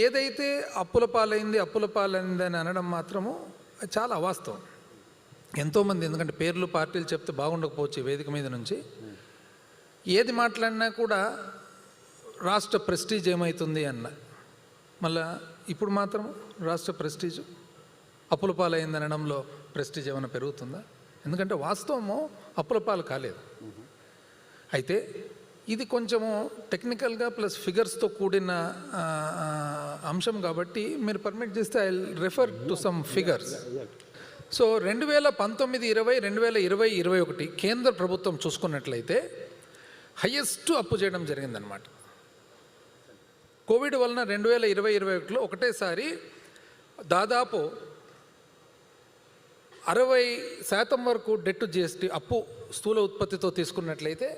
ఏదైతే అప్పుల పాలైంది అప్పుల పాలైంది అని అనడం మాత్రము చాలా అవాస్తవం. ఎంతోమంది ఎందుకంటే పేర్లు పార్టీలు చెప్తే బాగుండకపోవచ్చు వేదిక మీద నుంచి. ఏది మాట్లాడినా కూడా రాష్ట్ర ప్రెస్టీజ్ ఏమవుతుంది అన్న. మళ్ళా ఇప్పుడు మాత్రం రాష్ట్ర ప్రెస్టీజ్ అప్పుల పాలైంది అనడంలో ప్రెస్టీజ్ ఏమైనా పెరుగుతుందా? ఎందుకంటే వాస్తవము అప్పుల పాలు కాలేదు. అయితే ఇది కొంచెము టెక్నికల్గా ప్లస్ ఫిగర్స్తో కూడిన అంశం కాబట్టి మీరు పర్మిట్ చేస్తే I refer to some figures so రెండు వేల పంతొమ్మిది ఇరవై రెండు వేల ఇరవై ఇరవై ఒకటి కేంద్ర ప్రభుత్వం చూసుకున్నట్లయితే హయ్యెస్ట్ అప్పు చేయడం జరిగిందనమాట కోవిడ్ వలన రెండు వేల ఇరవై ఇరవై ఒకటిలో ఒకటేసారి దాదాపు అరవై శాతం వరకు డెట్ జిఎస్టీ అప్పు స్థూల ఉత్పత్తితో తీసుకున్నట్లయితే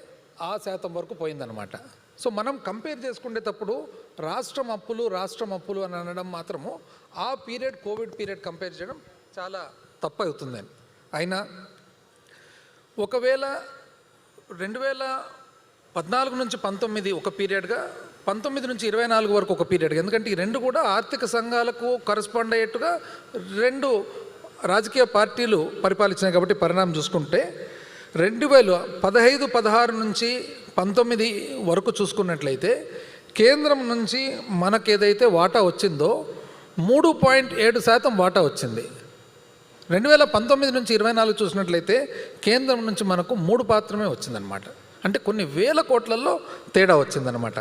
ఆ శాతం వరకు పోయిందనమాట సో మనం కంపేర్ చేసుకునేటప్పుడు రాష్ట్రం అప్పులు రాష్ట్రం అప్పులు అని అనడం మాత్రము ఆ పీరియడ్ కోవిడ్ పీరియడ్ కంపేర్ చేయడం చాలా తప్పు అవుతుందని అయినా ఒకవేళ రెండు వేల పద్నాలుగు నుంచి పంతొమ్మిది ఒక పీరియడ్గా పంతొమ్మిది నుంచి ఇరవై నాలుగు వరకు ఒక పీరియడ్ ఎందుకంటే ఈ రెండు కూడా ఆర్థిక సంఘాలకు కరస్పాండ్ అయ్యేట్టుగా రెండు రాజకీయ పార్టీలు పరిపాలించినాయి కాబట్టి పరిణామం చూసుకుంటే రెండు వేల పదహైదు పదహారు నుంచి పంతొమ్మిది వరకు చూసుకున్నట్లయితే కేంద్రం నుంచి మనకేదైతే వాటా వచ్చిందో మూడు పాయింట్ ఏడు శాతం వాటా వచ్చింది. రెండు వేల పంతొమ్మిది నుంచి ఇరవై నాలుగు చూసినట్లయితే కేంద్రం నుంచి మనకు మూడు పాత్రమే వచ్చిందనమాట అంటే కొన్ని వేల కోట్లలో తేడా వచ్చిందనమాట